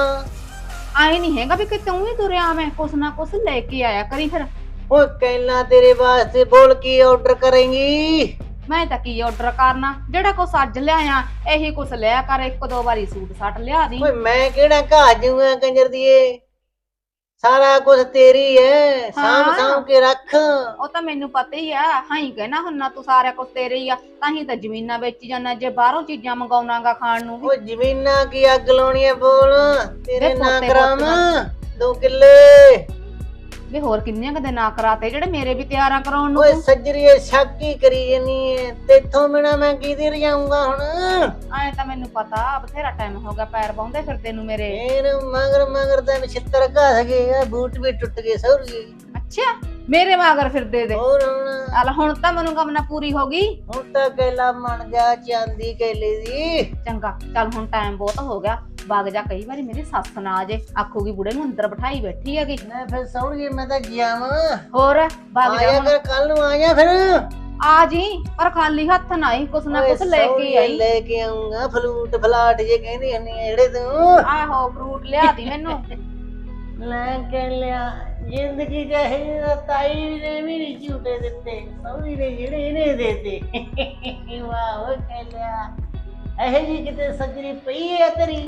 ਆਏ ਨਹੀਂ ਹੈਗਾ ਵੀ ਕਿ ਤੂੰ ਹੀ ਤੁਰਿਆ ਮੈਂ ਕੁਛ ਨਾ ਕੁਛ ਲੈ ਕੇ ਆਇਆ ਕਰੀ ਫਿਰ। ਓਏ ਕਹਿਣਾ ਤੇਰੇ ਵਾਸਤੇ ਬੋਲ ਕੀ ਆਰਡਰ ਕਰੇਂਗੀ? ਮੈਂ ਤਾਂ ਕੀ ਆਰਡਰ ਕਰਨਾ ਜਿਹੜਾ ਕੁਛ ਅੱਜ ਲਿਆਇਆ ਇਹੀ ਕੁਛ ਲਿਆ ਕਰ ਇੱਕ ਦੋ ਵਾਰੀ ਸੂਟ ਸਾਟ ਲਿਆ ਦੀ। ਓਏ ਮੈਂ ਕਿਹੜਾ ਘਾ ਜੂਗਾ ਕੰਜਰ ਦੀਏ? ਸਾਰਾ ਕੁਝ ਤੇਰੀ ਐ ਸਾਂਭ ਹਾਂ। ਸਾਂਭ ਕੇ ਰੱਖ। ਉਹ ਤਾਂ ਮੈਨੂੰ ਪਤਾ ਹੀ ਆ ਹਾਂ ਹੀ ਕਹਿਣਾ ਹੁੰਨਾ ਤੂੰ ਸਾਰਾ ਕੁਛ ਤੇਰੇ ਹੀ ਆ ਤਾਂ ਹੀ ਤਾਂ ਜ਼ਮੀਨਾਂ ਵੇਚੀ ਜਾਂਦਾ ਜੇ ਬਾਹਰੋਂ ਚੀਜ਼ਾਂ ਮੰਗਾਉਣਾਗਾ ਖਾਣ ਨੂੰ ਓ ਜ਼ਮੀਨਾਂ ਕੀ ਅੱਗ ਲਾਉਣੀ ਐ ਬੋਲ? ਤੇਰੇ ਵੇ ਨਾਂ ਪੋਤੇ ਕਰਾਵਾਂ? ਦੋ ਕਿੱਲੇ। ਵੀ ਹੋਰ ਕਿੰਨੀਆਂ ਕਦੇ ਨਾ ਕਰਾਤੇ ਜਿਹੜੇ ਮੇਰੇ ਵੀ ਤਿਆਰਾਂ ਕਰਾਉਣ ਨੂੰ ਓਏ ਸੱਜਰੀਏ ਸ਼ੱਕੀ ਕਰੀ ਜਨੀ ਐ ਤੇਥੋਂ ਬਿਨਾ ਮੈਂ ਕਿਹਦੇ ਰਜਾਉਂਗਾ ਹੁਣ? ਐ ਤਾਂ ਮੈਨੂੰ ਪਤਾ ਬਥੇਰਾ ਟਾਈਮ ਹੋ ਗਿਆ ਪੈਰ ਪਾਉਂਦੇ ਫਿਰਦੇ ਨੂੰ ਮੇਰੇ। ਫੇਰ ਮਗਰ ਮਗਰ ਤਾਂ ਛਿੱਤਰ ਘਸ ਗਏ ਆ ਬੂਟ ਵੀ ਟੁੱਟ ਗਏ ਸੌਰ। ਅੱਛਾ ਮੇਰੇ ਮਗਰ ਫਿਰਦੇ ਦੇ। ਹੋਰ ਹੁਣ? ਚੱਲ ਹੁਣ ਤਾਂ ਮੈਨੂੰ ਕਮਨਾ ਪੂਰੀ ਹੋ ਗਈ। ਹੁਣ ਤਾਂ ਕੈਲਾ ਮਣ ਗਿਆ ਚਾਂਦੀ ਕੈਲੇ ਦੀ। ਚੰਗਾ ਚੱਲ ਹੁਣ ਟਾਈਮ ਬਹੁਤ ਹੋ ਗਿਆ। ਵਗ ਜਾ ਕਈ ਵਾਰੀ ਮੇਰੀ ਸੱਸ ਨਾ ਆ ਜੇ। ਆਖੂਗੀ ਬੁੜੇ ਨੂੰ ਅੰਦਰ ਬਿਠਾਈ ਬੈਠੀ ਹੈਗੀ। ਮੈਂ ਫਿਰ ਸੌਰ ਗਏ ਮੈਂ ਤਾਂ ਜਾਵਾਂ ਹੋਰ ਵਗ ਜਾ ਆਇਆ ਹੁਣ। ਕਰ ਕੱਲ ਨੂੰ ਆਇਆ ਫਿਰ। ਆ ਜੀ ਪਰ ਖਾਲੀ ਹੱਥ ਨਾ ਹੀ ਕੁਛ ਨਾ ਓਏ ਕੁਛ ਲੈ ਕੇ ਆਈ। ਲੈ ਕੇ ਆਉਂਗਾ ਫਲੂਟ ਫਲਾਟ ਜੇ ਕਹਿੰਦੇ ਹੁੰਦੇ ਆ ਜਿਹੜੇ ਤੂੰ। ਆਹੋ ਫਰੂਟ ਲਿਆ ਦੀ ਮੈਨੂੰ। ਲੈ ਕੇ ਲਿਆ ਜ਼ਿੰਦਗੀ ਦਾ ਤਾਈ ਨੇ ਵੀ ਨਹੀਂ ਝੂਟੇ ਦਿੱਤੇ। ਸੌਰੀ ਨੇ ਜਿਹੜੇ ਇਹਨੇ ਦੇਤੇ। ਵਾਹ ਉਹ ਕਹਿ ਲਿਆ। ਇਹ ਜੀ ਕਿਤੇ ਸੱਜਰੀ ਪਈ ਹੈ ਤੇਰੀ?